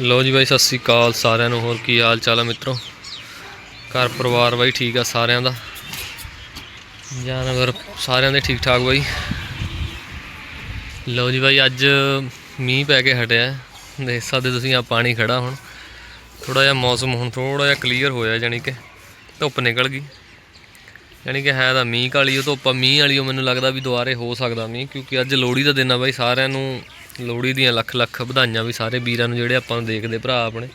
ਲੋ ਜੀ ਬਾਈ ਸਤਿ ਸ੍ਰੀ ਅਕਾਲ ਸਾਰਿਆਂ ਨੂੰ। ਹੋਰ ਕੀ ਹਾਲ ਚਾਲ ਆ ਮਿੱਤਰੋ? ਘਰ ਪਰਿਵਾਰ ਬਾਈ ਠੀਕ ਆ ਸਾਰਿਆਂ ਦਾ? ਜਾਨਵਰ ਸਾਰਿਆਂ ਦੇ ਠੀਕ ਠਾਕ ਬਾਈ। ਲੋ ਜੀ ਬਾਈ ਅੱਜ ਮੀਂਹ ਪੈ ਕੇ ਹਟਿਆ। ਹੈ। ਦੇਖ ਸਕਦੇ ਤੁਸੀਂ ਆ ਪਾਣੀ ਖੜਾ ਹੁਣ। ਥੋੜਾ ਜਿਹਾ ਮੌਸਮ ਹੁਣ ਥੋੜਾ ਜਿਹਾ ਕਲੀਅਰ ਹੋਇਆ ਜਾਨੀ ਕਿ ਧੁੱਪ ਨਿਕਲ ਗਈ। ਯਾਨੀ ਕਿ ਹੈ ਤਾਂ ਮੀਂਹ ਕਾਲੀ ਉਹ ਧੁੱਪ ਆ, ਮੀਂਹ ਵਾਲੀ ਉਹ ਮੈਨੂੰ ਲੱਗਦਾ ਵੀ ਦੁਬਾਰੇ ਹੋ ਸਕਦਾ ਮੀਂਹ ਕਿਉਂਕਿ ਅੱਜ ਲੋਹੜੀ ਦਾ ਦਿਨ ਆ ਬਾਈ ਸਾਰਿਆਂ ਨੂੰ ਲੋਹੜੀ ਦੀਆਂ ਲੱਖ ਲੱਖ ਵਧਾਈਆਂ ਵੀ ਸਾਰੇ ਵੀਰਾਂ ਨੂੰ ਜਿਹੜੇ ਆਪਾਂ ਨੂੰ ਦੇਖਦੇ ਭਰਾ ਆਪਣੇ।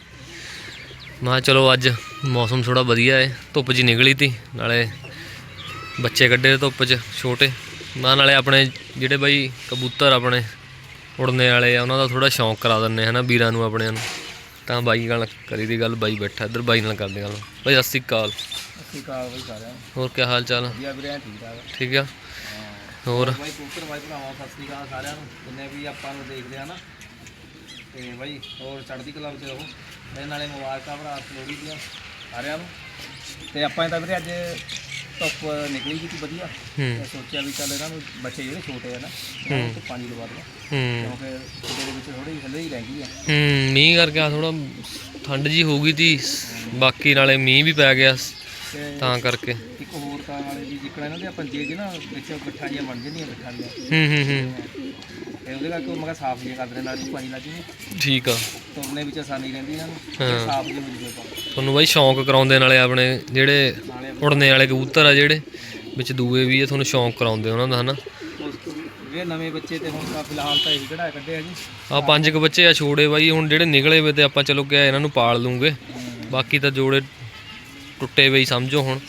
ਮੈਂ ਚਲੋ ਅੱਜ ਮੌਸਮ ਥੋੜਾ ਵਧੀਆ ਹੈ ਧੁੱਪ ਜੀ ਨਿਕਲੀ ਤੀ ਨਾਲੇ ਬੱਚੇ ਕੱਢੇ ਧੁੱਪ 'ਚ ਛੋਟੇ। ਮੈਂ ਨਾਲੇ ਆਪਣੇ ਜਿਹੜੇ ਬਾਈ ਕਬੂਤਰ ਆਪਣੇ ਉੜਨੇ ਵਾਲੇ ਆ ਉਹਨਾਂ ਦਾ ਥੋੜਾ ਸ਼ੌਂਕ ਕਰਾ ਦਿੰਨੇ ਹਨਾ ਵੀਰਾਂ ਨੂੰ ਆਪਣਿਆਂ ਨੂੰ। ਤਾਂ ਬਾਈ ਨਾਲ ਕਰੀ ਦੀ ਗੱਲ ਬਾਈ ਬੈਠਾ ਇੱਧਰ ਬਾਈ ਨਾਲ ਕਰਦੇ ਗੱਲ। ਬਾਈ ਸਤਿ ਸ਼੍ਰੀ ਅਕਾਲ। ਸਤਿ ਕਾਲ ਬਈ ਸਾਰਿਆਂ ਹੋਰ ਕੀ ਹਾਲ ਚਾਲ? ਆ? ਵਧੀਆ ਵੀਰੇ ਐਨ ਠੀਕ ਠਾਕ। ਠੀਕ ਆ? ਹੋਰ? ਬਾਈ ਕਬੂਤਰ ਬਾਈ ਭਰਾਵਾਂ ਸਤਿ ਸ੍ਰੀ ਅਕਾਲ ਸਾਰਿਆਂ ਨੂੰ। ਜਿੰਨੇ ਵੀ ਆਪਾਂ ਨੂੰ ਦੇਖਦੇ ਆ ਨਾ ਤੇ ਬਾਈ ਹੋਰ ਚੜ੍ਹਦੀ ਕਲਾ ਵਿੱਚ ਰਹੋ। ਤੇ ਨਾਲੇ ਮੁਬਾਰਕਾਂ ਭਰਾ ਲੋਹੜੀ ਦੀਆਂ ਸਾਰਿਆਂ ਨੂੰ। ਤੇ ਆਪਾਂ ਤਾਂ ਵੀਰੇ ਅੱਜ ਧੁੱਪ ਨਿਕਲੀ ਕੀਤੀ ਵਧੀਆ। ਹੂੰ। ਤੇ ਸੋਚਿਆ ਵੀ ਚੱਲ ਇਹਨਾਂ ਨੂੰ ਬੱਚੇ ਜਿਹੜੇ ਛੋਟੇ ਆ ਨਾ ਇਹਨਾਂ ਨੂੰ ਧੁੱਪਾਂ ਦੀ ਲਵਾ ਕਿਉਂਕਿ ਕਿਤੇ ਦੇ ਵਿੱਚ ਥੋੜੀ ਹਲੇ ਹੀ ਰਹਿ ਗਈ ਆ। ਹੂੰ ਮੀਂਹ ਕਰਕੇ ਆ ਥੋੜਾ ਠੰਡ ਜੀ ਹੋ ਗਈ ਤੀ। ਬਾਕੀ ਨਾਲੇ ਮੀਂਹ ਵੀ ਪੈ ਗਿਆ ਤੇ ਕਰਕੇ। ਜਿੱਕਣਾ ਇਹਨਾਂ ਦੇ ਪੰਜੇ ਜਿਹੇ ਨਾ ਵਿੱਚ ਗੱਠਾਂ ਜਿਹੀਆਂ ਬਣ ਜਾਂਦੀਆਂ ਗੱਠਾਂ ਦੀਆਂ। ਹੂੰ ਹੂੰ ਹੂੰ। ਤੇ ਉਹਦੇ ਕਰਕੇ ਉਹ ਮੈਂ ਕਿਹਾ ਸਾਫ਼ ਜਿਹਾ ਕਰ ਦੇਣਾ ਨਾਲ ਹੀ ਪਾਣੀ ਲਾ ਜੀ ਠੀਕ ਆ। ਤੁਰਨੇ ਵਿੱਚ ਆਸਾਨੀ ਰਹਿੰਦੀ ਇਹਨਾਂ ਨੂੰ। ਹਾਂ। ਸਾਫ਼ ਜਿਹੇ ਹੋ ਜੂਗਾ ਕੰਮ ਤੁਹਾਨੂੰ ਬਾਈ ਸ਼ੌਂਕ ਕਰਾਉਂਦੇ ਨਾਲੇ ਆਪਣੇ ਜਿਹੜੇ ਨਾਲੇ ਉੜਨੇ ਵਾਲੇ ਕਬੂਤਰ ਆ ਜਿਹੜੇ ਵਿੱਚ ਦੂਏ ਵੀ ਆ ਤੁਹਾਨੂੰ ਸ਼ੌਂਕ ਕਰਾਉਂਦੇ ਉਹਨਾਂ ਦਾ ਹਨਾ? ਉਸ ਜਿਹੜੇ ਨਵੇਂ ਬੱਚੇ ਤੇ ਹੁਣ ਤਾਂ ਫਿਲਹਾਲ ਤਾਂ ਇਹੀ ਕਢਾਇਆ ਕੱਢਿਆ ਜੀ। ਆ ਪੰਜ ਕੁ ਬੱਚੇ ਆ ਛੋੜੇ ਬਾਈ ਹੁਣ ਜਿਹੜੇ ਨਿਕਲੇ ਵੇ ਤੇ ਆਪਾਂ ਚਲੋ ਕਿਹਾ ਇਹਨਾਂ ਨੂੰ ਪਾਲ ਲੂੰਗੇ। ਬਾਕੀ ਤਾਂ ਜੋੜੇ ਟੁੱਟੇ ਵੇ ਸਮਝੋ ਹੁਣ।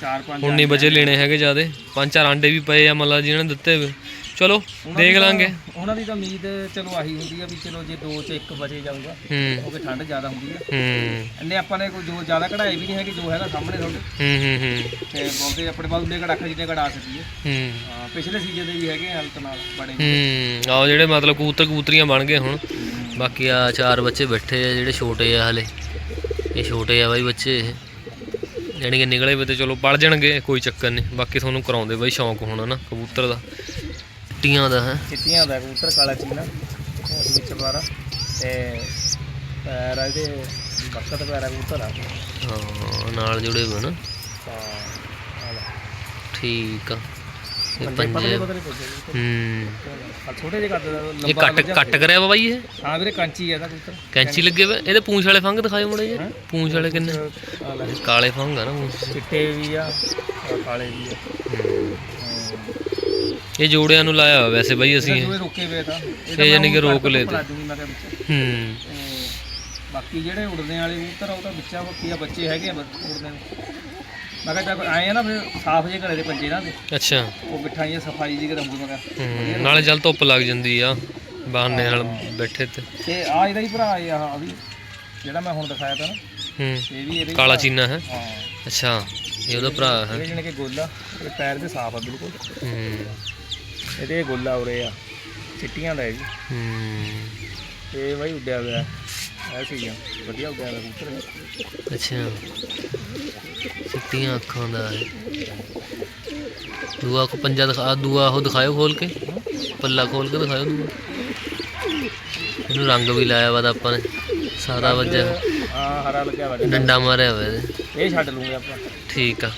ਹੁਣ ਨਹੀਂ ਬਚੇ ਲੈਣੇ ਹੈਗੇ ਜਿਆਦੇ। ਪੰਜ ਚਾਰ ਆਂਡੇ ਵੀ ਪਏ ਆ ਮੱਲਾ ਜੀ ਨੇ ਦਿੱਤੇ ਵੇ ਚਲੋ ਦੇਖ ਲਾਂਗੇ। ਉਹਨਾਂ ਦੀ ਤਾਂ ਉਮੀਦ ਚਲੋ ਆਹੀ ਹੁੰਦੀ ਆ ਵੀ ਚਲੋ ਜੇ ਦੋ ਚ ਇੱਕ ਬਚੇ ਜਾਊਗਾ ਕਿਉਂਕਿ ਠੰਡ ਜ਼ਿਆਦਾ ਹੁੰਦੀ ਆ। ਹੂੰ। ਇੰਨੇ ਆਪਾਂ ਨੇ ਕੋਈ ਜੋ ਜ਼ਿਆਦਾ ਕਢਾਏ ਵੀ ਨਹੀਂ ਹੈਗੇ ਜੋ ਹੈਗਾ ਸਾਹਮਣੇ ਤੁਹਾਡੇ। ਹੂੰ ਹੂੰ ਹੂੰ। ਤੇ ਬਹੁਤੇ ਆਪਣੇ ਬਾਲ ਦੇ ਕੜਾਖਾ ਜਿੰਨੇ ਕਢਾ ਸਕੀਏ। ਹੂੰ। ਹਾਂ ਪਿਛਲੇ ਸੀਜ਼ਨ ਦੇ ਵੀ ਹੈਗੇ ਹਲਕ ਨਾਲ ਬੜੇ ਹੂੰ। ਆਹ ਜਿਹੜੇ ਮਤਲਬ ਕਬੂਤਰ ਕਬੂਤਰੀਆਂ ਬਣ ਗਏ ਹੁਣ। ਬਾਕੀ ਆ ਚਾਰ ਬੱਚੇ ਬੈਠੇ ਆ ਜਿਹੜੇ ਛੋਟੇ ਆ ਹਲੇ। ਇਹ ਛੋਟੇ ਆ ਬਾਈ ਬੱਚੇ ਇਹ। ਜਾਣੀ ਕਿ ਨਿਕਲੇ ਵੇ ਤੇ ਚਲੋ ਪੜ ਜਾਣਗੇ ਕੋਈ ਚੱਕਰ ਨਹੀਂ। ਬਾਕੀ ਤੁਹਾਨੂੰ ਕਰਾਉਂਦੇ ਬਾਈ ਸ਼ੌਂਕ ਹੋਣਾ ਨਾ ਕਬੂਤਰ ਦਾ। ਟੀਆਂ ਦਾ ਹੈ। ਚਿੱਟੀਆਂ ਦਾ ਕਬੂਤਰ ਕਾਲਾ ਚੀਨਾ। ਉਸ ਵਿੱਚ ਬਾਰਾ ਤੇ ਪੈਰ ਆ ਇਹਦੇ ਬੱਕਤ ਪੈਰ ਕਬੂਤਰ ਆ। ਹਾਂ ਨਾਲ ਜੁੜੇ ਹੋਏ ਨਾ। ਠੀਕ ਆ। ਇਹ ਪੰਜੇ ਪੰਜੇ ਪਤਲੇ ਪਤਲੇ ਪੁੱਜੇ ਹੂੰ। ਆ ਛੋਟੇ ਜਿਹੇ ਕੱਦ ਦਾ ਇਹ ਲੰਬਾ ਕੱਟ ਕੱਟ ਕਰਿਆ ਵਾ ਬਾਈ ਇਹ? ਹਾਂ ਵੀਰੇ ਕਾਂਚੀ ਆ ਦਾ ਕਬੂਤਰ। ਕੈਂਚੀ ਲੱਗੇ ਵੇ ਇਹਦੇ ਪੂੰਛ ਵਾਲੇ ਫੰਗ ਦਿਖਾਇਓ ਮੜੇ ਜੀ? ਪੂੰਛ ਵਾਲੇ ਕਿੰਨੇ? ਆ ਲੈ ਕਾਲੇ ਫੰਗ ਆ ਨਾ ਪੂੰਛ ਚਿੱਟੇ ਵੀ ਆ ਕਾਲੇ ਵੀ ਆ। ਇਹ ਜੋੜਿਆਂ ਨੂੰ ਲਾਇਆ ਹੋਇਆ ਵੈਸੇ ਬਾਈ ਅਸੀਂ ਇਹ। ਰੁਕੇ ਵੇ ਤਾਂ। ਇਹ ਯਾਨੀ ਕਿ ਰੋਕ ਲਏ ਤੇ। ਲਾ ਦੂੰਗੀ ਮੈਂ ਕਿਹਾ ਵਿੱਚ। ਹੂੰ। ਤੇ ਬਾਕੀ ਜਿਹੜੇ ਉੜਦੇ ਵਾਲੇ ਕਬੂਤਰ ਆ ਉਹ ਤਾਂ ਵਿੱਚਾਂ ਬੱਕੀ ਆ ਬੱਚੇ ਹੈਗੇ ਆ ਬ- ਉੜਦੇ ਨੂੰ। ਮੈਂ ਕਿਹਾ ਚੱਲ ਆਏ ਆ ਨਾ ਫਿਰ ਸਾਫ਼ ਜੇ ਘਰੇ ਦੇ ਪੰਜੇ ਨਾ ਤੇ ਅੱਛਾ। ਉਹ ਬਿਠਾਈਆਂ ਸਫ਼ਾਈ ਜੀ ਕਰੂੰਗੀ ਮੈਂ ਕਿਹਾ। ਹੂੰ ਨਾਲੇ ਜਲ ਧੁੱਪ ਲੱਗ ਜਾਂਦੀ ਆ ਬਹਾਨੇ ਨਾਲ ਬੈਠੇ ਤੇ। ਤੇ ਆ ਇਹਦਾ ਹੀ ਭਰਾ ਇਹ ਆ ਵੀ ਜਿਹੜਾ ਮੈਂ ਹੁਣ ਦਿਖਾਇਆ ਤਾ ਨਾ। ਹੂੰ ਇਹ ਵੀ ਇਹਦੇ ਹੀ ਕਾਲਾ ਚੀਨਾ ਹੈ? ਹਾਂ। ਅੱਛਾ ਇਹ ਉਹਦਾ ਭਰਾ ਹੈ। ਇਹ ਜਿਹਨੇ ਕਿ ਗੋਲਾ ਇਹ ਪੈਰ ਤੇ ਸਾਫ਼ ਆ ਬਿਲਕੁਲ। ਹੂੰ। ਇਹਦੇ ਗੋਲਾ ਉਰੇ ਆ ਚਿੱਟੀਆਂ ਦਾ ਇਹ ਵੀ ਹੂੰ। ਤੇ ਬਾਈ ਉੱਡਿਆ ਹੋਇਆ। ਐ ਸੀ ਆ। ਵਧੀਆ ਕਬੂਤਰ। ਅੱਛਾ। ਅੱਖਾਂ ਦਾ ਹੈ ਦੂਆ ਕੋ ਪੰਜਾ ਦਿਖਾ ਦੂਆ ਉਹ ਦਿਖਾਇਓ ਖੋਲ ਕੇ। ਪੱਲਾ ਖੋਲ ਕੇ ਦਿਖਾਇਓ ਦੂਆ। ਇਹਨੂੰ ਰੰਗ ਵੀ ਲਾਇਆ ਵਾ ਆਪਾਂ ਨੇ। ਸਾਰਾ ਵੱਜਾ ਹਾਂ ਹਰਾ ਲੱਗਿਆ ਵਾ। ਡੰਡਾ ਮਾਰਿਆ ਹੋਇਆ ਇਹਦੇ। ਇਹ ਛੱਡ ਲੂੰਗੇ ਆਪਾਂ। ਠੀਕ ਆ।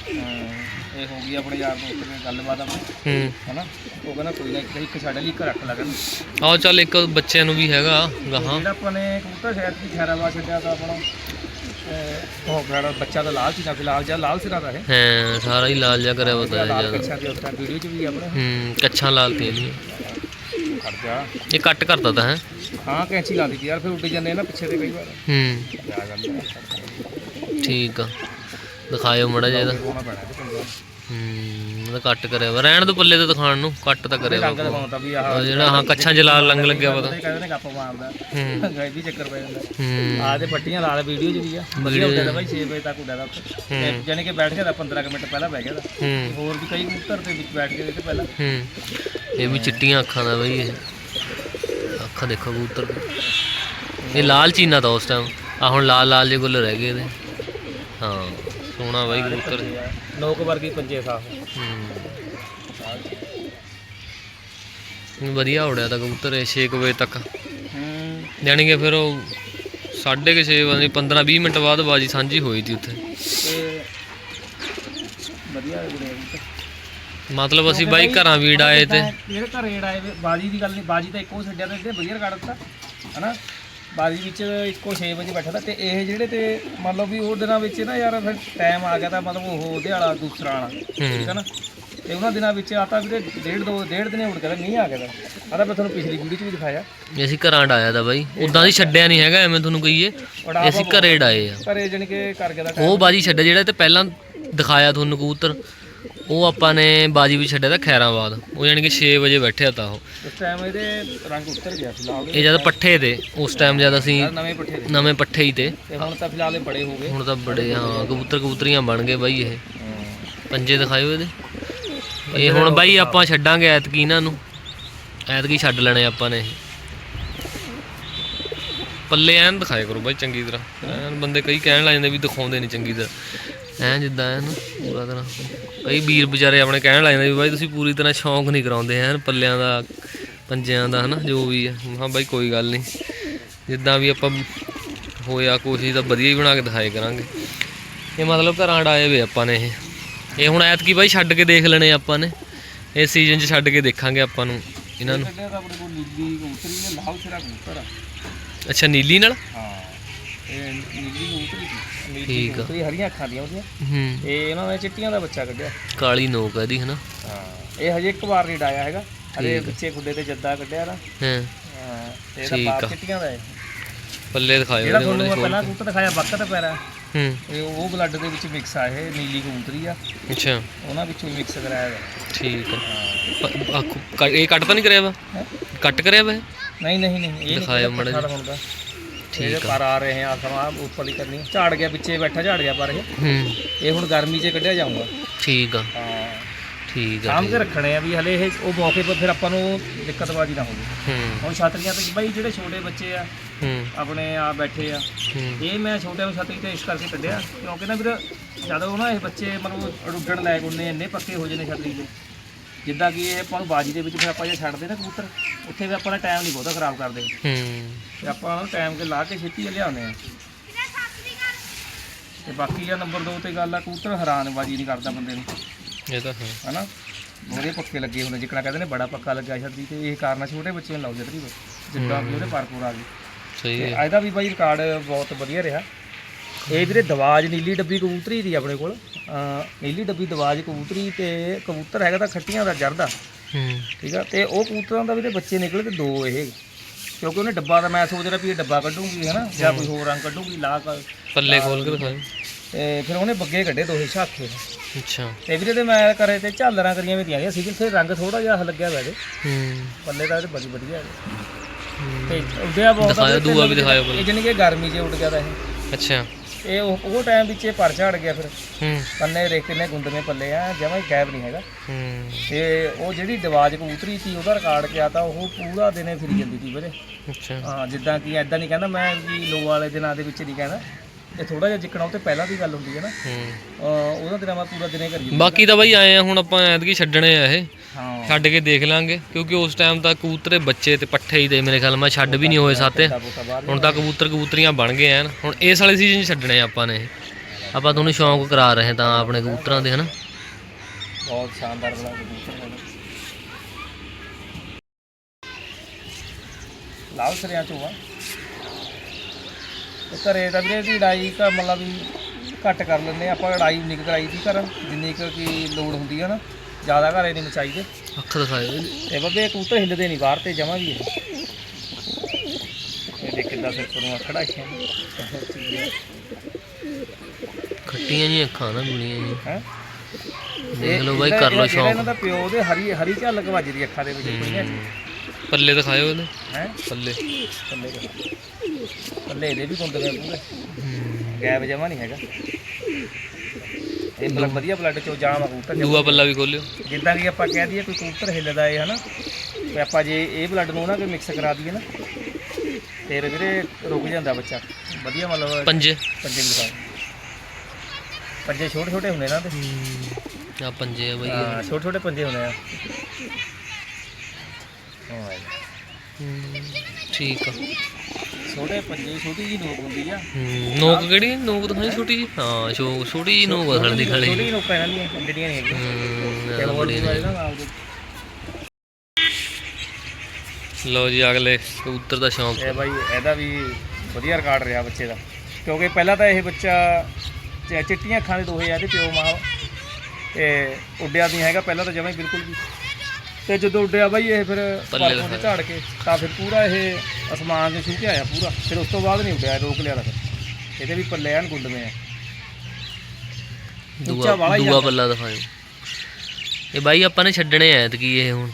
ਇਹ ਹੋ ਗਈ ਆਪਣੇ ਯਾਰ ਦੋਸਤ ਨਾਲ ਗੱਲਬਾਤ ਆਪਣੀ। ਹੂੰ। ਹਨਾ? ਉਹ ਕਹਿੰਦਾ ਕੋਈ ਨਾ ਇੱਕ ਇੱਕ ਛੱਡ ਲਈ ਇੱਕ ਰੱਖ ਲਾ ਕਹਿੰਦਾ ਆਓ ਚੱਲ ਇੱਕ ਬੱਚਿਆਂ ਨੂੰ ਵੀ ਹੈਗਾ ਗਾਹਾਂ। ਜਿਹੜਾ ਆਪਾਂ ਨੇ ਕਬੂਤਰ ਸ਼ਾਇਦ ਕੀ ਖੈਰਾਬਾਦ ਛੱਡਿਆ ਤਾਂ ਆਪਣਾ ਅਹ, ਉਹ ਖੈਰਾ ਬੱਚਾ ਤਾਂ ਲਾਲ ਸੀ ਨਾ ਫਿਲਹਾਲ ਜਾਂ ਲਾਲ ਸਿਰਾ ਦਾ ਹੈ ਹਾਂ ਸਾਰਾ ਹੀ ਲਾਲ ਜਿਹਾ ਕਰਿਆ ਬਤਾ ਲਾਲ ਜ਼ਿਆਦਾ। ਕੱਛਾ ਦੇ ਉੱਤੇ ਵੀਡੀਓ 'ਚ ਵੀ ਆਪਣੇ। ਹੂੰ ਕੱਛਾਂ ਲਾਲ ਤੇ ਇਹਦੀਆਂ ਖੜ ਜਾ। ਇਹ ਕੱਟ ਕਰਤਾ ਤਾਂ ਹੈ। ਹਾਂ ਕੈਂਚੀ ਲਾ ਦਿੱਤੀ ਯਾਰ ਫਿਰ ਉੱਡ ਜਾਂਦੇ ਆ ਨਾ ਪਿੱਛੇ ਤੇ ਕਈ ਵਾਰ। ਹੂੰ। ਜਾ ਜਾਂਦੇ ਆ ਠੀਕ ਆ। ਦਿਖਾਇਓ ਮੜਾ ਜਿਹਾ ਇਹਦਾ। ਹੋਣਾ ਪੈਣਾ ਤੇ ਪੰਜਾ ਹੂੰ ਇਹਦਾ ਕੱਟ ਕਰਿਆ ਵਾ। ਰਹਿਣ ਦੋ ਪੱਲੇ ਤੇ ਦਿਖਾਣ ਨੂੰ ਕੱਟ ਤਾਂ ਕਰਿਆ ਵਾ। ਦਿਖਾਉਂਦਾ ਵੀ ਆਹ ਆਹ ਜਿਹੜਾ ਹਾਂ ਕੱਛਾਂ 'ਚ ਲਾਲ ਰੰਗ ਲੱਗਿਆ ਵਾ ਤਾਂ। ਕਹਿੰਦੇ ਨੇ ਗੱਪ ਮਾਰਦਾ। ਹੂੰ। ਗਾਇ ਵੀ ਚੱਕਰ ਪੈ ਜਾਂਦਾ। ਹੂੰ। ਆ ਤੇ ਪੱਟੀਆਂ ਲਾਲ ਵੀਡੀਓ 'ਚ ਵੀ ਆ। ਵਧੀਆ ਉੱਡਿਆ ਤਾਂ ਬਾਈ 6 ਵਜੇ ਤੱਕ ਉੱਡਿਆ ਦਾ ਜਾਨੀ ਕਿ ਬੈਠ ਗਿਆ ਤਾਂ 15 ਕੁ ਮਿੰਟ ਪਹਿਲਾਂ ਬਹਿ ਗਿਆ ਦਾ ਹੋਰ ਵੀ ਕਈ ਕਬੂਤਰ ਦੇ ਵਿੱਚ ਬੈਠ ਗਏ ਤੇ ਪਹਿਲਾਂ। ਹੂੰ। ਇਹ ਵੀ ਚਿੱਟੀਆਂ ਅੱਖਾਂ ਦਾ ਬਈ ਇਹ। ਅੱਖਾਂ ਦੇਖੋ ਕਬੂਤਰ। ਦੀ। ਇਹ ਲਾਲ ਚੀਨਾ ਤਾਂ ਉਸ ਟਾਈਮ ਆ ਹੁਣ ਲਾਲ ਲਾਲ ਜਿਹੇ ਗੁੱਲ ਰਹਿ ਗਏ ਇਹਦੇ। ਹਾਂ। ਸੋਹਣਾ ਬਾਈ ਕਬੂਤਰ। ਨੋਕ ਵਰਗੀ ਪੰਜੇ ਸਾਫ਼। ਹੂੰ। ਵਧੀਆ ਉੜਿਆ ਤਾਂ ਕਬੂਤਰ ਇਹ 6 ਵਜੇ ਤੱਕ। ਹੂੰ। ਜਾਣੀ ਕਿ ਫਿਰ ਉਹ ਸਾਢੇ ਕੁ ਛੇ ਵਜੇ 15 20 ਮਿੰਟ ਬਾਅਦ ਬਾਜੀ ਸਾਂਝੀ ਹੋਈ ਸੀ ਉੱਥੇ। ਵਧੀਆ ਮਤਲਬ ਅਸੀਂ ਬਾਈ ਘਰਾਂ ਵੀ ਡਾਏ ਤੇ ਜਿਹੜੇ ਘਰੇ ਡਾਏ ਬਾਜੀ ਦੀ ਗੱਲ ਨਹੀਂ ਬਾਜੀ ਤਾਂ ਇੱਕੋ ਛੱਡਿਆ ਤੇ ਵਧੀਆ ਦਿੱਤਾ ਹਨਾ? ਬਾਜੀ ਵਿੱਚ ਇੱਕੋ 6 ਵਜੇ ਬੈਠਾ ਤਾ ਤੇ ਇਹ ਜਿਹੜੇ ਤੇ ਮੰਨ ਲਓ ਵੀ ਉਹ ਦਿਨਾਂ ਵਿੱਚ ਨਾ ਯਾਰ ਫਿਰ ਟਾਈਮ ਆ ਗਿਆ ਤਾਂ ਮਤਲਬ ਉਹ ਉਹਦੇ ਵਾਲਾ ਦੂਸਰਾ ਵਾਲਾ ਠੀਕ ਹੈ ਨਾ? ਤੇ ਉਹਨਾਂ ਦਿਨਾਂ ਵਿੱਚ ਆ ਤਾਂ ਵੀਰੇ ਡੇਢ ਦੋ ਡੇਢ ਦਿਨੇ ਉੜ ਗਿਆ ਮੀਂਹ ਆ ਗਿਆ ਤਾਂ। ਮੈਂ ਤੁਹਾਨੂੰ ਪਿਛਲੀ ਵੀਡੀਓ 'ਚ ਵੀ ਦਿਖਾਇਆ। ਅਸੀਂ ਘਰਾਂ ਡਾਇਆ ਦਾ ਬਾਈ। ਉਦਾਂ ਦੀ ਛੱਡਿਆ ਨਹੀਂ ਹੈਗਾ ਐਵੇਂ ਤੁਹਾਨੂੰ ਕਹੀਏ। ਬੜਾ ਅਸੀਂ ਘਰੇ ਡਾਏ ਆ। ਘਰੇ ਜਾਣੀ ਕਿ ਕਰ ਗਿਆ ਦਾ ਉਹ ਬਾਜੀ ਛੱਡਿਆ ਜਿਹੜਾ ਤੇ ਪਹਿਲਾਂ ਦਿਖਾਇਆ ਤੁਹਾਨੂੰ ਕਬੂਤਰ। ਉਹ ਆਪਾਂ ਨੇ ਬਾਜੀ ਵੀ ਛੱਡਿਆ ਤਾਂ ਖੈਰਾਬਾਦ ਉਹ ਯਾਨੀ ਕਿ 6 ਵਜੇ ਬੈਠਿਆ ਤਾਂ ਉਹ। ਉਸ ਟਾਈਮ ਇਹਦੇ ਰੰਗ ਉੱਤਰ ਗਿਆ ਸੀ ਲਾਲ। ਇਹ ਜਦ ਪੱਠੇ ਤੇ ਉਸ ਟਾਈਮ ਜਦ ਅਸੀਂ ਨਵੇਂ ਪੱਠੇ ਦੇ। ਨਵੇਂ ਪੱਠੇ ਹੀ ਤੇ। ਤੇ ਹੁਣ ਤਾਂ ਫਿਲਹਾਲ ਇਹ ਬੜੇ ਹੋ ਗਏ। ਹੁਣ ਤਾਂ ਬੜੇ ਹਾਂ ਕਬੂਤਰ ਕਬੂਤਰੀਆਂ ਬਣ ਗਏ ਬਾਈ ਇਹ। ਪੰਜੇ ਦਿਖਾਇਓ ਇਹਦੇ। ਇਹ ਹੁਣ ਬਾਈ ਆਪਾਂ ਛੱਡਾਂਗੇ ਐਤਕੀ ਇਹਨਾਂ ਨੂੰ। ਐਤਕੀ ਛੱਡ ਲੈਣੇ ਆਪਾਂ ਨੇ ਇਹ। ਪੱਲੇ ਐਨ ਦਿਖਾਇਆ ਕਰੋ ਬਾਈ ਚੰਗੀ ਤਰ੍ਹਾਂ। ਐਨ ਬੰਦੇ ਕਈ ਕਹਿਣ ਲੱਗ ਜਾਂਦੇ ਵੀ ਦਿਖਾਉਂਦੇ ਨਹੀਂ ਚੰਗੀ ਤਰ੍ਹਾਂ। ਐਨ ਜਿੱਦਾਂ ਐਨ ਪੂਰਾ ਤਰ੍ਹਾਂ। ਕਈ ਵੀਰ ਵਿਚਾਰੇ ਆਪਣੇ ਕਹਿਣ ਲੱਗ ਜਾਂਦੇ ਵੀ ਬਾਈ ਤੁਸੀਂ ਪੂਰੀ ਤਰ੍ਹਾਂ ਸ਼ੌਂਕ ਨਹੀਂ ਕਰਾਉਂਦੇ ਐਨ ਪੱਲਿਆਂ ਦਾ, ਪੰਜਿਆਂ ਦਾ ਹਨਾ, ਜੋ ਵੀ ਹੈ ਹਾਂ ਬਾਈ ਕੋਈ ਗੱਲ ਨਹੀਂ ਜਿੱਦਾਂ ਵੀ ਆਪਾਂ ਹੋਇਆ ਕੋਸ਼ਿਸ਼ ਤਾਂ ਵਧੀਆ ਹੀ ਬਣਾ ਕੇ ਦਿਖਾਏ ਕਰਾਂਗੇ। ਇਹ ਮਤਲਬ ਘਰਾਂ ਡਾਏ ਵੇ ਆਪਾਂ ਨੇ ਇਹ। ਇਹ ਹੁਣ ਐਤਕੀ ਬਾਈ ਛੱਡ ਕੇ ਦੇਖ ਲੈਣੇ ਆਪਾਂ ਨੇ। ਇਸ ਸੀਜ਼ਨ 'ਚ ਛੱਡ ਕੇ ਦੇਖਾਂਗੇ ਆਪਾਂ ਨੂੰ, ਇਹਨਾਂ ਨੂੰ। ਅੱਛਾ ਨੀਲੀ ਨਾਲ? ਹਾਂ ਇਹ ਨੀਲੀ ਕਬੂਤਰੀ ਸੀ। ਨੀਲੀ ਠੀਕ ਆ। ਕਬੂਤਰੀ ਹਰੀਆਂ ਅੱਖਾਂ ਦੀਆਂ ਉਹਦੀਆਂ। ਹੂੰ। ਇਹ ਇਹਨਾਂ ਨੇ ਚਿੱਟੀਆਂ ਦਾ ਬੱਚਾ ਕੱਢਿਆ। ਕਾਲੀ ਨੋਕ ਹੈ ਇਹਦੀ ਹਨਾ? ਹਾਂ ਇਹ ਹਜੇ ਇੱਕ ਵਾਰ ਨਹੀਂ ਡਾਇਆ ਹੈਗਾ। ਹਲੇ ਪਿੱਛੇ ਖੁੱਡੇ ਤੇ ਜੱਦਾ ਕੱਢਿਆ ਨਾ। ਹਾਂ। ਹਾਂ ਤੇ ਇਹਦਾ ਠੀਕ ਬਾਪ ਆ। ਚਿੱਟੀਆਂ ਦਾ ਹੈ। ਪੱਲੇ ਦਿਖਾਇਓ ਜਿਹੜਾ ਇਹਦੇ ਤੁਹਾਨੂੰ ਮੈਂ ਪਹਿਲਾਂ ਕਬੂਤਰ ਦਿਖਾਇਆ ਬੱਕਤ ਪੈਰਾ। ਹੂੰ। ਇਹ ਉਹ ਬਲੱਡ ਦੇ ਵਿੱਚ ਮਿਕਸ ਆ ਇਹ ਨੀਲੀ ਕਬੂਤਰੀ ਆ। ਅੱਛਾ। ਉਹਨਾਂ ਵਿੱਚੋਂ ਮਿਕਸ ਕਰਾਇਆ ਹੋਇਆ। ਠੀਕ ਹੈ ਹਾਂ। ਪ- ਖੁ- ਕ- ਇਹ ਕੱਟ ਤਾਂ ਨਹੀਂ ਕਰਿਆ ਵਾ? ਹੈਂ? ਕੱਟ ਕਰਿਆ ਵਾ ਇਹ? ਨਹੀਂ ਨਹੀਂ ਨਹੀਂ ਇਹ ਦਿਖਾਇਓ ਮਾੜਾ। ਹੁੰਦਾ ਠੀਕ ਇਹਦੇ ਪਰ ਆ ਰਹੇ ਆ ਸਮਾਂ ਉੱਪਰਲੀ ਕਰਨੀ। ਝਾੜ ਗਿਆ ਪਿੱਛੇ ਬੈਠਾ ਝਾੜ ਗਿਆ ਪਰ ਇਹ। ਹੂੰ। ਇਹ ਹੁਣ ਗਰਮੀ 'ਚ ਕੱਢਿਆ ਜਾਊਗਾ। ਠੀਕ ਆ। ਹਾਂ। ਠੀਕ ਆ ਸਾਂਭ ਕੇ ਰੱਖਣੇ ਆ ਵੀ ਹਲੇ ਇਹ ਉਹ ਮੌਕੇ 'ਤੇ ਫਿਰ ਆਪਾਂ ਨੂੰ ਦਿੱਕਤਬਾਜ਼ੀ ਨਾ ਹੋਵੇ। ਹੂੰ। ਹੁਣ ਛਾਤਰੀਆਂ ਤੇ ਬਈ ਜਿਹੜੇ ਛੋਟੇ ਬੱਚੇ ਆ ਹੂੰ। ਆਪਣੇ ਆ ਬੈਠੇ ਆ ਹੂੰ। ਇਹ ਮੈਂ ਛੋਟਿਆਂ ਨੂੰ ਛਤਰੀ ਤੇ ਇਸ ਕਰਕੇ ਕੱਢਿਆ ਕਿਉਂਕਿ ਨਾ ਵੀਰ ਜਦੋਂ ਨਾ ਇਹ ਬੱਚੇ ਮਤਲਬ ਰੁੱਡਣ ਲਾਇਕ ਹੁੰਦੇ ਇੰਨੇ ਪੱਕੇ ਹੋ ਜਾਂਦੇ ਛਤਰੀ ਤੇ ਜਿੱਦਾਂ ਕਿ ਇਹ ਆਪਾਂ ਨੂੰ ਬਾਜੀ ਦੇ ਵਿੱਚ ਫਿਰ ਆਪਾਂ ਜੇ ਛੱਡਦੇ ਨਾ ਕਬੂਤਰ ਉੱਥੇ ਵੀ ਆਪਾਂ ਦਾ ਟਾਈਮ ਨਹੀਂ ਬਹੁਤਾ ਖਰਾਬ ਕਰਦੇ। ਹੂੰ। ਤੇ ਆਪਾਂ ਉਹਨੂੰ ਟਾਈਮ ਕੇ ਲਾ ਕੇ ਛੇਤੀ ਲਿਆਉਂਦੇ ਆ ਤੇ ਬਾਕੀ ਆ ਨੰਬਰ 2 ਤੇ ਗੱਲ ਆ ਕਬੂਤਰ ਹੈਰਾਨਬਾਜੀ ਨਹੀਂ ਕਰਦਾ ਬੰਦੇ ਨੂੰ। ਇਹ ਤਾਂ ਹੈ। ਹਨਾ? ਉਹਦੇ ਪੱਕੇ ਲੱਗੇ ਹੁੰਦੇ ਜਿੱਕਣਾ ਕਹਿੰਦੇ ਨੇ ਬੜਾ ਪੱਕਾ ਲੱਗਿਆ ਛੱਡੀ ਤੇ ਇਹ ਕਾਰਨ ਆ ਛੋਟੇ ਬੱਚੇ ਨੂੰ ਲਾਓ ਛੱਡੀ ਜਿੱਦਾਂ ਕਿ ਉਹਦੇ ਪਰਪੂਰ ਆ ਗਈ। ਸਹੀ ਤੇ ਹੈ। ਇਹਦਾ ਵੀ ਬਾਈ ਰਿਕਾਰਡ ਬਹੁਤ ਵਧੀਆ ਰਿਹਾ। ਇਹ ਵੀਰੇ ਦਵਾਜ ਨੀਲੀ ਡੱਬੀ ਕਬੂਤਰੀ ਦੀ ਆਪਣੇ ਕੋਲ। ਅਹ ਨੀਲੀ ਡੱਬੀ ਦਵਾਜ ਕਬੂਤਰੀ ਤੇ ਕਬੂਤਰ ਹੈਗਾ ਤਾਂ ਖੱਟੀਆਂ ਦਾ ਜਰਦਾ। ਹੂੰ। ਠੀਕ ਆ? ਤੇ ਉਹ ਕਬੂਤਰਾਂ ਦਾ ਵੀਰੇ ਬੱਚੇ ਨਿਕਲੇ ਤੇ ਦੋ ਇਹ। ਕਿਉਂਕਿ ਉਹਨੇ ਡੱਬਾ ਦਾ ਮੈਂ ਸੋਚ ਰਿਹਾ ਵੀ ਇਹ ਡੱਬਾ ਕੱਢੂਗੀ ਹਨਾ? ਜਾਂ ਕੋਈ ਹੋਰ ਰੰਗ ਕੱਢੂਗੀ ਲਾ ਕੇ। ਪੱਲੇ ਖੋਲ ਕੇ ਦਿਖਾਓ ਤੇ ਫਿਰ ਉਹਨੇ ਬੱਗੇ ਕੱਢੇ ਦੋਹੇ ਛਾਖੇ। ਅੱਛਾ। ਤੇ ਵੀਰੇ ਤੇ ਮੈਂ ਕਰੇ ਤੇ ਝਾਲਰਾਂ ਕਰੀਆਂ ਵੀ ਦੀਆਂ। ਸੀ ਤੇ ਰੰਗ ਥੋੜਾ ਜਿਹਾ ਲੱਗਿਆ ਹੋਇਆ ਇਹਦੇ। ਹੂੰ। ਪੱਲੇ ਦਾ ਇਹਦੇ ਬੜੀ ਵਧੀਆ ਹੈ ਹੂੰ। ਤੇ ਉੱਡਿਆ ਬਹੁਤ ਆ ਦਿਖਾਇਓ, ਵੀਰੇ, ਦੂਆ ਵੀ ਦਿਖਾਇਓ ਪਹਿਲਾਂ। ਇਹ ਜਾਣੀ ਕਿ ਗਰਮੀ 'ਚ ਉੱਡ ਗਿਆ ਦਾ ਇਹ। ਅੱਛਾ। ਇਹ ਉਹ ਉਹ ਟਾਈਮ ਵਿੱਚ ਇਹ ਪਰ ਝਾੜ ਗਿਆ ਫਿਰ। ਹੂੰ। ਪੱਲੇ ਦੇਖ ਕਿੰਨੇ ਗੁੰਦਵੇਂ ਪੱਲੇ ਆ ਜਮਾਂ ਹੀ ਗਾਇਬ ਨਹੀਂ ਹੈਗਾ। ਹੂੰ। ਤੇ ਉਹ ਜਿਹੜੀ ਦਿਵਾਜ ਕਬੂਤਰੀ ਸੀ ਉਹਦਾ ਰਿਕਾਰਡ ਕਿਆ ਤਾਂ ਉਹ ਪੂਰਾ ਦਿਨੇ ਫਿਰੀ ਜਾਂਦੀ ਸੀ ਵੀਰੇ। ਅੱਛਾ। ਹਾਂ ਜਿੱਦਾਂ ਕਿ ਐਦਾਂ ਨਹੀਂ ਕਹਿੰਦਾ ਮੈਂ ਵੀ ਲੋ ਵਾਲੇ ਦਿਨਾਂ ਦੇ ਵਿੱਚ ਨਹੀਂ ਕਹਿੰਦਾ ਇਹ ਥੋੜਾ ਜਿਹਾ ਜਿੱਕਣਾ ਉਹ ਤੇ ਪਹਿਲਾਂ ਦੀ ਗੱਲ ਹੁੰਦੀ ਹੈ ਨਾ। ਹੂੰ। ਅਹ ਉਹਦਾ ਦਿਨਾਂ ਮੈਂ ਪੂਰਾ ਦਿਨੇ ਕਰੀ ਜਾਂਦਾ। ਬਾਕੀ ਤਾਂ ਬਾਈ ਆਏ ਆ ਹੁਣ ਆਪਾਂ ਐਤਕੀ ਛੱਡਣੇ ਆ ਇਹ। ਹਾਂ। ਛੱਡ ਕੇ ਦੇਖ ਲਾਂਗੇ ਕਿਉਂਕਿ ਉਸ ਟਾਈਮ ਤਾਂ ਕਬੂਤਰੇ ਬੱਚੇ ਤੇ ਪੱਠੇ ਹੀ ਤੇ ਮੇਰੇ ਖਿਆਲ ਮੈਂ ਛੱਡ ਵੀ ਨਹੀਂ ਹੋਏ ਸਾਤੇ। ਦਾ ਹੁਣ ਤਾਂ ਕਬੂਤਰ ਕਬੂਤਰੀਆਂ ਬਣ ਗਏ ਐਨ। ਹੁਣ ਇਸ ਵਾਲੇ ਸੀਜ਼ਨ ਛੱਡਣੇ ਆਪਾਂ ਨੇ ਇਹ। ਆਪਾਂ ਤੁਹਾਨੂੰ ਸ਼ੌਂਕ ਕਰਾ ਰਹੇ ਤਾਂ ਆਪਣੇ ਕਬੂਤਰਾਂ ਦੇ ਹਨਾ? ਬਹੁਤ ਸ਼ਾਨਦਾਰ ਬਣਾ ਕਬੂਤਰ ਹੈ ਲਾਲ ਸਰਿਆਂ ਚੋਂ ਆ। ਤੇ ਘਰੇ ਤਾਂ ਵੀਰੇ ਦੀ ਲੜਾਈ ਤਾਂ ਮਤਲਬ ਵੀ ਘੱਟ ਕਰ ਲੈਂਦੇ। ਆਪਾਂ ਲੜਾਈ ਕੁ ਕਰਾਈ ਸੀ ਘਰ। ਜਿੰਨੀ ਕੁ ਕੀ ਲੋੜ ਹੁੰਦੀ ਆ ਨਾ। ਜ਼ਿਆਦਾ ਘਰੇ ਨਹੀਂ ਮਚਾਈ ਦੇ ਅੱਖ ਇਹਦੀ। ਤੇ ਬੱਬੇ ਕਬੂਤਰ ਹਿੱਲਦੇ ਨਹੀਂ ਬਾਹਰ ਤੇ ਜਮਾ ਵੀ ਇਹ ਇਹ ਦੇਖ ਕਿੱਦਾਂ ਸਿਰ ਤੋਂ ਖੜਾ ਹੈ ਖੱਟੀਆਂ ਜੀ ਅੱਖਾਂ ਨਾ ਗੁਲੀਆਂ ਜੀ ਹੈ? ਦੇਖ ਲਓ ਬਾਈ ਕਰ ਲਓ ਜਿਹੜਾ ਇਹਨਾਂ ਸ਼ੌਂਕ ਦਾ ਪਿਓ ਦੇ ਹਰੀ ਹਰੀ ਝਲਕ ਵੱਜਦੀ ਅੱਖਾਂ ਦੇ ਵਿੱਚ ਕੁੜੀਆਂ। ਪੱਲੇ ਦਿਖਾਇਓ ਇਹਦੇ ਹੈ? ਪੱਲੇ। ਪੱਲੇ ਦੇ। ਪੱਲੇ ਇਹਦੇ ਵੀ ਗੁੰਦ ਗਏ ਪੂਰੇ। ਗੈਪ ਜਮਾ ਨਹੀਂ ਹੈਗਾ। ਇਹ ਬਲੱਡ ਵਧੀਆ ਬਲੱਡ ਚੋਂ ਜਾਮ ਆ ਕਬੂਤਰ। ਦੂਆ ਪੱਲਾ ਵੀ ਖੋਲਿਓ। ਜਿੱਦਾਂ ਕਿ ਆਪਾਂ ਕਹਿ ਦਈਏ ਕੋਈ ਕਬੂਤਰ ਹਿੱਲਦਾ ਏ ਹਨਾ? ਤੇ ਆਪਾਂ ਜੇ ਇਹ ਬਲੱਡ ਨੂੰ ਨਾ ਕੋਈ ਮਿਕਸ ਕਰਾ ਦਈਏ ਨਾ ਫਿਰ ਵੀਰੇ ਰੁਕ ਜਾਂਦਾ ਬੱਚਾ। ਵਧੀਆ ਮਤਲਬ ਪੰਜੇ। ਪੰਜੇ ਦਿਖਾ ਪੰਜੇ ਛੋਟੇ ਛੋਟੇ ਹੁੰਦੇ ਨਾ ਤੇ। ਆ ਪੰਜੇ ਆ ਬਾਈ। ਹਾਂ ਛੋਟੇ ਛੋਟੇ ਪੰਜੇ ਹੁੰਦੇ ਆ। ਹੂੰ। ਠੀਕ ਆ। ਛੋਟੇ ਪੰਜੇ ਛੋਟੀ ਜੀ ਨੋਕ ਹੁੰਦੀ ਆ। ਹੂੰ, ਨੋਕ ਕਿਹੜੀ? ਨੋਕ ਦਿਖਾਈ ਛੋਟੀ ਜੀ ਹਾਂ ਛੋ ਛੋਟੀ ਜੀ ਨੋਕ ਆ ਦੀ ਖਾਲੀ। ਛੋਟੀ ਨੋਕਾਂ ਇਹਨਾਂ ਦੀਆਂ ਡੰਡੀਆਂ ਨਹੀਂ ਹੈਗੀਆਂ। ਹੂੰ, ਤੇ ਆਹ ਹੋਰ ਬੜੀ ਨਾ ਨਾਲ ਦੇ। ਲਓ ਜੀ ਅਗਲੇ ਕਬੂਤਰ ਦਾ ਸ਼ੌਂਕ। ਇਹ ਬਾਈ ਇਹਦਾ ਵੀ ਵਧੀਆ ਰਿਕਾਰਡ ਰਿਹਾ ਬੱਚੇ ਦਾ। ਕਿਉਂਕਿ ਪਹਿਲਾਂ ਤਾਂ ਇਹ ਬੱਚਾ ਚ- ਚਿੱਟੀਆਂ ਅੱਖਾਂ ਦੇ ਦੋਹੇ ਆ ਤੇ ਪਿਓ ਮਾਂ ਤੇ ਉੱਡਿਆ ਨਹੀਂ ਹੈਗਾ ਪਹਿਲਾਂ ਤਾਂ ਜਮਾਂ ਹੀ ਬਿਲਕੁਲ ਵੀ। ਤੇ ਜਦੋਂ ਉੱਡਿਆ ਬਾਈ ਇਹ ਫਿਰ ਪੱਲੇ ਦੇ ਝਾੜ ਕੇ ਤਾਂ ਫਿਰ ਪੂਰਾ ਇਹ ਅਸਮਾਨ ਦੇ ਛੂ ਕੇ ਆਇਆ ਪੂਰਾ। ਫਿਰ ਉਸ ਤੋਂ ਬਾਅਦ ਨਹੀਂ ਉੱਡਿਆ ਰੋਕ ਲਿਆ ਫਿਰ। ਇਹਦੇ ਵੀ ਪੱਲੇ ਐਨ ਗੁੰਡਵੇਂ ਆ। ਦੂਆ ਦੂਆ। ਪੱਲਾ ਦਿਖਾਓ ਇਹ ਬਾਈ ਆਪਾਂ ਨੇ ਛੱਡਣੇ ਆ ਐਤਕੀ ਇਹ ਹੁਣ।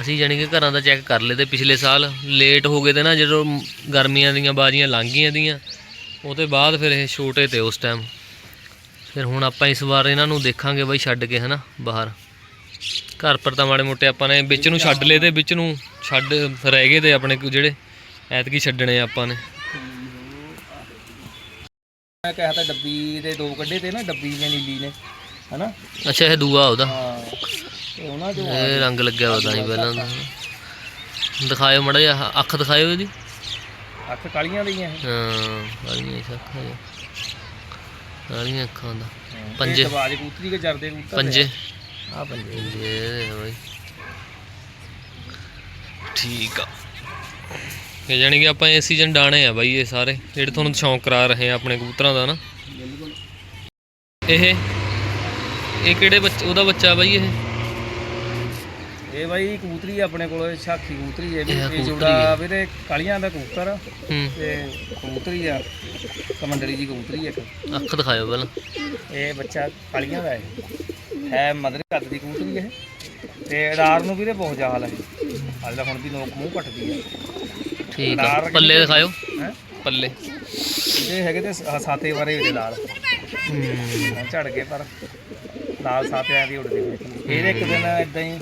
ਅਸੀਂ ਜਾਣੀ ਕਿ ਘਰਾਂ ਦਾ ਚੈੱਕ ਕਰ ਲਏ ਤੇ ਪਿਛਲੇ ਸਾਲ ਲੇਟ ਹੋ ਗਏ ਤੇ ਨਾ ਜਦੋਂ ਗਰਮੀਆਂ ਦੀਆਂ ਬਾਜ਼ੀਆਂ ਲੰਘ ਗਈਆਂ ਦੀਆਂ ਉਹਦੇ ਬਾਅਦ ਫਿਰ ਇਹ ਛੋਟੇ ਤੇ ਉਸ ਟਾਈਮ ਫਿਰ ਹੁਣ ਆਪਾਂ ਇਸ ਵਾਰ ਇਹਨਾਂ ਨੂੰ ਦੇਖਾਂਗੇ ਬਾਈ ਛੱਡ ਕੇ ਹਨਾ ਬਾਹਰ। ਘਰ ਪਰ ਤਾਂ ਮਾੜੇ ਮੋਟੇ ਆਪਾਂ ਨੇ ਵਿੱਚ ਨੂੰ ਛੱਡ ਲਏ ਤੇ ਵਿੱਚ ਨੂੰ ਛੱਡ ਰਹਿ ਗਏ ਤੇ ਆਪਣੇ ਜਿਹੜੇ ਐਤਕੀ ਛੱਡਣੇ ਆਪਾਂ ਨੇ। ਮੈਂ ਕਿਹਾ ਤਾਂ ਡੱਬੀ ਦੇ ਦੋ ਕੱਢੇ ਤੇ ਨਾ ਡੱਬੀ ਨੇ ਨੀਲੀ ਨੇ ਹਨਾ? ਅੱਛਾ ਇਹ ਦੂਆ ਉਹਦਾ। ਹਾਂ ਤੇ ਉਹਨਾਂ ਇਹ ਰੰਗ ਲੱਗਿਆ ਪਤਾ ਨਹੀਂ ਪਹਿਲਾਂ ਤਾਂ। ਦਿਖਾਇਓ ਮੜਾ ਜਿਹਾ ਅੱਖ ਦਿਖਾਇਓ ਇਹਦੀ। ਅੱਖ ਕਾਲੀਆਂ ਲਈਆਂ ਇਹ। ਹਾਂ ਵਾਲੀਆਂ ਅੱਖਾਂ ਵਾਲੀਆਂ ਅੱਖਾਂ ਦਾ। ਪੰਜੇ। ਦਬਾਜ ਕੂਤਰੀ ਕੇ ਜਰਦੇ ਕਬੂਤਰ ਪੰਜੇ। ਆ ਇਹ ਠੀਕ ਆ। ਇਹ ਜਾਣੀ ਕਿ ਆਪਾਂ ਇਸ ਸੀਜ਼ਨ ਡਾਣੇ ਆ ਬਾਈ ਇਹ ਸਾਰੇ ਜਿਹੜੇ ਤੁਹਾਨੂੰ ਸ਼ੌਂਕ ਕਰਾ ਰਹੇ ਆ ਆਪਣੇ ਕਬੂਤਰਾਂ ਦਾ ਨਾ। ਬਿਲਕੁਲ ਇਹ ਇਹ ਕਿਹੜੇ ਬੱਚੇ ਉਹਦਾ ਬੱਚਾ ਬਾਈ ਇਹ? ਇਹ ਬਾਈ ਕਬੂਤਰੀ ਆਪਣੇ ਕੋਲ ਛਾਖੀ ਕਬੂਤਰੀ ਹੈ ਵੀ ਇਹ ਇਹ ਜੋੜਾ। ਵੀਰੇ ਕਾਲੀਆਂ ਦਾ ਕਬੂਤਰ ਆ। ਤੇ ਕਬੂਤਰੀ ਆ ਕਮੰਡਰੀ ਜੀ ਕਬੂਤਰੀ ਆ ਇੱਕ। ਅੱਖ ਦਿਖਾਇਓ ਪਹਿਲਾਂ। ਇਹ ਬੱਚਾ ਕਾਲੀਆਂ ਦਾ ਹੈ। ਹੈ ਮਦਰ ਕੱਦ ਦੀ ਕਬੂਤਰੀ ਇਹ। ਤੇ ਅਡਾਰ ਨੂੰ ਵੀਰੇ ਬਹੁਤ ਜਾਲ ਹੈ ਤਾਂ ਹੁਣ ਵੀ ਲੋਕ ਮੂੰਹ ਪੱਟਦੀ ਹੈ ਠੀਕ ਆ। ਪੱਲੇ ਦਿਖਾਇਓ। ਹੈ? ਪੱਲੇ। ਇਹ ਹੈਗੇ ਤੇ ਸ- ਸਾਤੇ ਵਾਰੇ ਵੀਰੇ ਲਾਲ ਹੂੰ। ਝੜ ਗਏ ਪਰ ਲਾਲ ਸਾਤਿਆਂ ਦੀ ਉੱਡਦੀ ਹੋਈ ਇਹਦੇ ਇੱਕ ਦਿਨ ਇਦਾਂ ਹੀ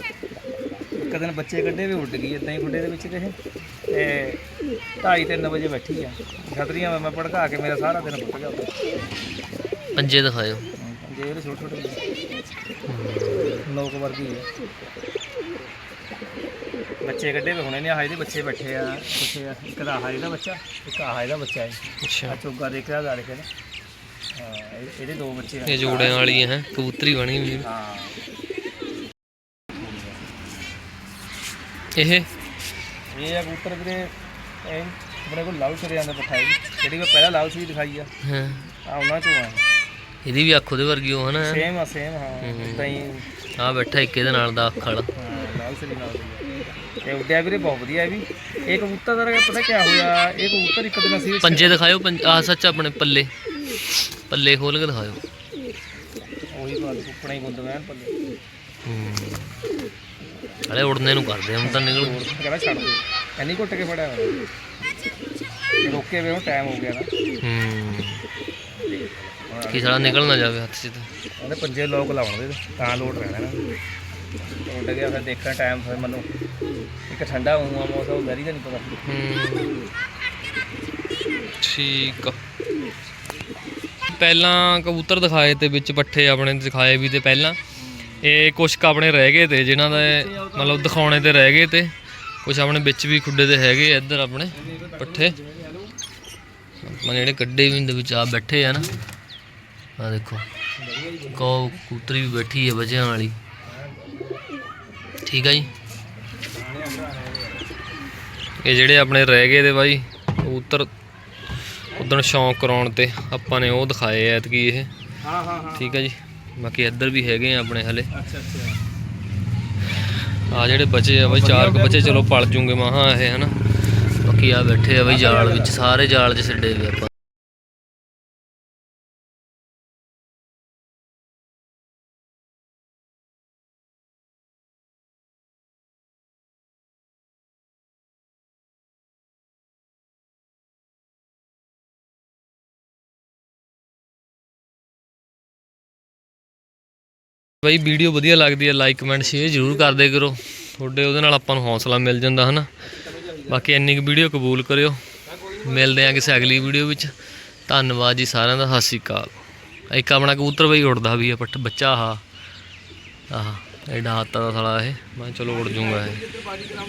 ਇੱਕ ਦਿਨ ਬੱਚੇ ਕੱਢੇ ਵੀ ਉੱਡ ਗਈ। ਇਦਾਂ ਹੀ ਖੁੱਡੇ ਦੇ ਵਿੱਚ ਤੇ ਇਹ। ਤੇ 2:30 3 ਵਜੇ ਬੈਠੀ ਆ। ਛਤਰੀਆਂ ਮੈਂ ਭੜਕਾ ਕੇ ਮੇਰਾ ਸਾਰਾ ਦਿਨ ਫੁੱਟ ਗਿਆ ਉੱਤੇ ਪੰਜੇ ਦਿਖਾਇਓ। ਜੇ ਇਹਦੇ ਛੋਟੇ ਛੋਟੇ ਲੋਕ ਵਰਗੀ ਹੈ। ਬੱਚੇ ਕੱਢੇ ਵੀ ਹੁਣੇ ਨੇ ਆਹ ਇਹਦੇ ਬੱਚੇ ਬੈਠੇ ਆ ਬੱਚੇ ਆ ਇੱਕ ਦਾ ਆਹ ਇਹਦਾ ਬੱਚਾ ਇੱਕ ਆਹ ਇਹਦਾ ਬੱਚਾ ਹੈ। ਅੱਛਾ। ਆ ਚੋਗਾ ਦੇਖ ਰਿਹਾ ਹਾਂ ਇਹ- ਇਹਦੇ ਦੋ ਬੱਚੇ ਆ। ਇਹ ਜੋੜਿਆਂ ਵਾਲੀ ਹੈ ਕਬੂਤਰੀ ਬਣੀ ਹੋਈ ਹੈ। ਹਾਂ। ਇਹ? ਇਹ ਆ ਕਬੂਤਰ ਵੀਰੇ ਇਹ ਆਪਣੇ ਕੋਲ ਲਾਲ ਚਰੇ ਆਂਦਾ ਪੱਠਾ ਹੈ ਜਿਹੜੀ ਮੈਂ ਪਹਿਲਾਂ ਲਾਲ ਸੀ ਦਿਖਾਈ ਆ। ਹਾਂ। ਆ ਉਹਨਾਂ ਚੋਂ ਆ। ਇਹਦੀ ਵੀ ਅੱਖ ਉਹਦੇ ਵਰਗੀ ਉਹ ਹਨਾ। ਸੇਮ ਆ ਸੇਮ ਹਾਂ। ਹੂੰ। ਇਦਾਂ ਹੀ ਆ ਬੈਠਾ ਇੱਕ ਇਹਦੇ ਨਾਲ ਦਾ ਅੱਖ ਵਾਲਾ ਹਾਂ ਲਾਲ ਸਰੀ ਨਾਲ ਦੀ ਆ। ਤੇ ਉੱਡਿਆ ਵੀਰੇ ਬਹੁਤ ਵਧੀਆ ਵੀ। ਇਹ ਕਬੂਤਰ ਦਾ ਪਤਾ ਕੀ ਹੋਇਆ? ਇਹ ਕਬੂਤਰ ਇੱਕ ਦਿਨ ਅਸੀਂ ਪੰਜੇ ਦਿਖਾਇਓ ਆ ਸੱਚ ਆਪਣੇ ਪੱਲੇ। ਪੱਲੇ ਖੋਲ ਕੇ ਦਿਖਾਇਓ। ਉਹੀ ਬਾਤ ਕੁੱਪਣਾ ਹੀ ਗੁੰਦ ਪੱਲੇ। ਹੂੰ। ਹਲੇ ਉੜਨੇ ਨੂੰ ਕਰਦੇ ਹੁਣ ਤਾਂ ਨਿਕਲ। ਕਹਿੰਦਾ ਛੱਡ ਦੇ। ਐਨੀ ਘੁੱਟ ਕੇ ਫੜਿਆ ਹੋਇਆ। ਰੋਕੇ ਵੇ ਹੁਣ ਟਾਈਮ ਹੋ ਗਿਆ ਨਾ। ਹੂੰ। ਕੀ ਸਾਲਾ ਨਿਕਲ ਨਾ ਜਾਵੇ ਹੱਥ 'ਚ ਤਾਂ। ਉਹਨੇ ਪੰਜੇ ਲੋਕ ਲਾਉਣ ਦੇ ਤਾਂ ਲੋਡ ਰਹਿਣਾ ਨਾ। ਉੱਡ ਗਿਆ ਫਿਰ ਦੇਖਣ ਟਾਈਮ ਫਿਰ ਮੈਨੂੰ। ਇੱਕ ਠੰਡਾ ਹੋਊਗਾ ਮੌਸਮ ਗਰੀ ਦਾ ਨਹੀਂ ਪਤਾ। ਹੂੰ ਠੀਕ ਆ। ਪਹਿਲਾਂ ਕਬੂਤਰ ਦਿਖਾਏ ਤੇ ਵਿੱਚ ਪੱਠੇ ਆਪਣੇ ਦਿਖਾਏ ਵੀ ਤੇ ਪਹਿਲਾਂ। ਇਹ ਕੁਛ ਕੁ ਆਪਣੇ ਰਹਿ ਗਏ ਤੇ, ਜਿਨ੍ਹਾਂ ਦੇ ਮਤਲਬ ਦਿਖਾਉਣੇ ਤੇ ਰਹਿ ਗਏ ਤੇ, ਕੁਛ ਆਪਣੇ ਵਿੱਚ ਵੀ ਖੁੱਡੇ ਤੇ ਹੈਗੇ ਆ ਇੱਧਰ ਆਪਣੇ ਪੱਠੇ। ਆਪਾਂ ਜਿਹੜੇ ਕੱਢੇ ਵੀ ਦੇ ਵਿੱਚ ਆ ਬੈਠੇ ਆ ਨਾ। ਆ ਦੇਖੋ। ਕੋ ਕੂਤਰੀ ਵੀ ਬੈਠੀ ਹੈ ਬੱਚਿਆਂ ਵਾਲੀ। ਠੀਕ ਆ ਜੀ। ਇਹ ਜਿਹੜੇ ਆਪਣੇ ਰਹਿ ਗਏ ਤੇ ਬਾਈ ਕਬੂਤਰ ਉਦੋਂ ਸ਼ੌਂਕ ਕਰਾਉਣ ਤੇ ਆਪਾਂ ਨੇ ਉਹ ਦਿਖਾਏ ਐਤਕੀ ਇਹ। ਹਾਂ ਹਾਂ ਹਾਂ। ਠੀਕ ਆ ਜੀ। ਬਾਕੀ ਇੱਧਰ ਵੀ ਹੈਗੇ ਆ ਆਪਣੇ ਹਲੇ। ਅੱਛਾ ਅੱਛਾ। ਆ ਜਿਹੜੇ ਬਚੇ ਆ ਬਾਈ ਚਾਰ ਕੁ ਬਚੇ ਚਲੋ ਪਲ ਜੂਗੇ ਮਹਾ ਇਹ ਹਨਾ। ਬਾਕੀ ਆ ਬੈਠੇ ਆ ਬਾਈ ਜਾਲ ਵਿੱਚ ਸਾਰੇ ਜਾਲ 'ਚ ਛੱਡੇ ਵੀ ਆਪਾਂ। ਬਾਈ, ਵੀਡੀਓ ਵਧੀਆ ਲੱਗਦੀ ਹੈ ਲਾਈਕ ਕਮੈਂਟ ਸ਼ੇਅਰ ਜ਼ਰੂਰ ਕਰਦੇ ਕਰੋ। ਤੁਹਾਡੇ ਉਹਦੇ ਨਾਲ ਆਪਾਂ ਨੂੰ ਹੌਸਲਾ ਮਿਲ ਜਾਂਦਾ, ਹਨਾ? ਬਾਕੀ ਇੰਨੀ ਕੁ ਵੀਡੀਓ ਕਬੂਲ ਕਰਿਓ। ਮਿਲਦੇ ਆ ਕਿਸੇ ਅਗਲੀ ਵੀਡੀਓ ਵਿੱਚ। ਧੰਨਵਾਦ ਜੀ ਸਾਰਿਆਂ ਦਾ, ਸਤਿ ਸ਼੍ਰੀ ਅਕਾਲ। ਇੱਕ ਆਪਣਾ ਕਬੂਤਰ ਬਈ ਉੜਦਾ ਵੀ ਆ ਪੱਟ ਬੱਚਾ ਆਹ ਆਹ, ਐਡਾ ਹੱਤਾ ਦਾ ਸਾਲਾ ਇਹ। ਮੈਂ ਕਿਹਾ ਚਲੋ ਉੜ ਜੂਗਾ ਇਹ।